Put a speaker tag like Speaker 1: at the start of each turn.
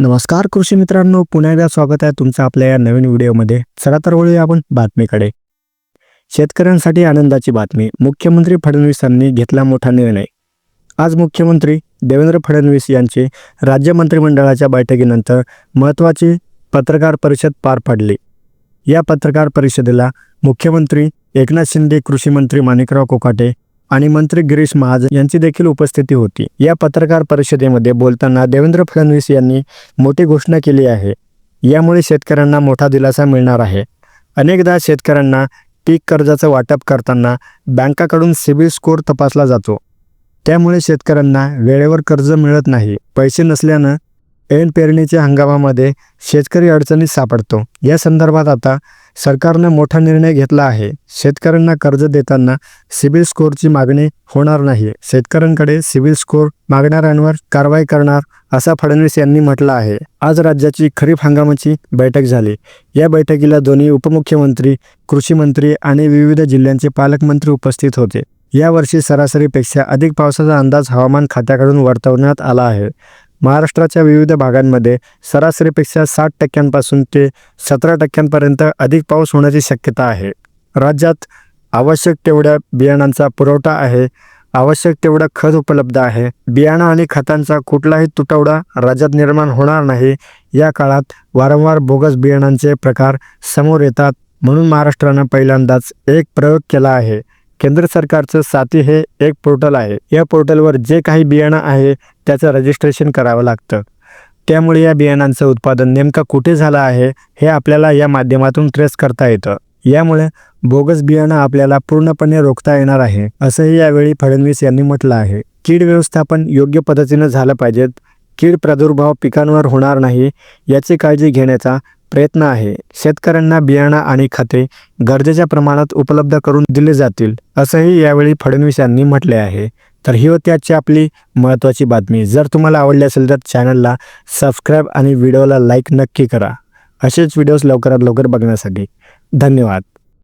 Speaker 1: नमस्कार कृषी मित्रांनो पुन्हा एकदा स्वागत आहे तुमचं आपल्या या नवीन व्हिडिओमध्ये. चला तर वळूया आपण बातमीकडे. शेतकऱ्यांसाठी आनंदाची बातमी. मुख्यमंत्री फडणवीसांनी घेतला मोठा निर्णय. आज मुख्यमंत्री देवेंद्र फडणवीस यांची राज्य मंत्रिमंडळाच्या बैठकीनंतर महत्त्वाची पत्रकार परिषद पार पडली. या पत्रकार परिषदेला मुख्यमंत्री एकनाथ शिंदे कृषी मंत्री माणिकराव कोकाटे आणि मंत्री गिरीश महाजन यांची देखील उपस्थिती होती. या पत्रकार परिषदेमध्ये बोलताना देवेंद्र फडणवीस यांनी मोठी घोषणा केली आहे. यामुळे शेतकऱ्यांना मोठा दिलासा मिळणार आहे. अनेकदा शेतकऱ्यांना पीक कर्जाचं वाटप करताना बँकाकडून सिबिल स्कोअर तपासला जातो. त्यामुळे शेतकऱ्यांना वेळेवर कर्ज मिळत नाही. पैसे नसल्यानं ऐन पेरणीच्या हंगामामध्ये शेतकरी अडचणीत सापडतो. या संदर्भात आता सरकारनं मोठा निर्णय घेतला आहे. शेतकऱ्यांना कर्ज देताना सिबिल स्कोअरची मागणी होणार नाही. शेतकऱ्यांकडे सिबिल स्कोअर मागणाऱ्यांवर कारवाई करणार असा फडणवीस यांनी म्हटलं आहे. आज राज्याची खरीप हंगामाची बैठक झाली. या बैठकीला दोन्ही उपमुख्यमंत्री कृषी मंत्री आणि विविध जिल्ह्यांचे पालकमंत्री उपस्थित होते. यावर्षी सरासरीपेक्षा अधिक पावसाचा अंदाज हवामान खात्याकडून वर्तवण्यात आला आहे. महाराष्ट्राच्या विविध भागांमध्ये सरासरीपेक्षा साठ टक्क्यांपासून ते सतरा टक्क्यांपर्यंत अधिक पाऊस होण्याची शक्यता आहे. राज्यात आवश्यक तेवढ्या बियाणांचा पुरवठा आहे. आवश्यक तेवढं खत उपलब्ध आहे. बियाणं आणि खतांचा कुठलाही तुटवडा राज्यात निर्माण होणार नाही. या काळात वारंवार बोगस बियाणांचे प्रकार समोर येतात म्हणून महाराष्ट्रानं पहिल्यांदाच एक प्रयोग केला आहे. केंद्र सरकारचं साथी हे एक पोर्टल आहे. या पोर्टलवर जे काही बियाणं आहे त्याचं रजिस्ट्रेशन करावं लागतं. त्यामुळे या बियाणांचं उत्पादन नेमकं कुठे झालं आहे हे आपल्याला या माध्यमातून ट्रेस करता येतं. यामुळे बोगस बियाणं आपल्याला पूर्णपणे रोखता येणार आहे असंही यावेळी फडणवीस यांनी म्हटलं आहे. कीड व्यवस्थापन योग्य पद्धतीनं झालं पाहिजेत. कीड प्रादुर्भाव पिकांवर होणार नाही याची काळजी घेण्याचा प्रयत्न आहे. शेतकऱ्यांना बियाणं आणि खते गरजेच्या प्रमाणात उपलब्ध करून दिले जातील असंही यावेळी फडणवीस यांनी म्हटले आहे. तर ही होती आजची आपली महत्त्वाची बातमी. जर तुम्हाला आवडली असेल तर चॅनलला सबस्क्राईब आणि व्हिडिओला लाईक नक्की करा. असेच व्हिडिओज लवकरात लवकर बघण्यासाठी धन्यवाद.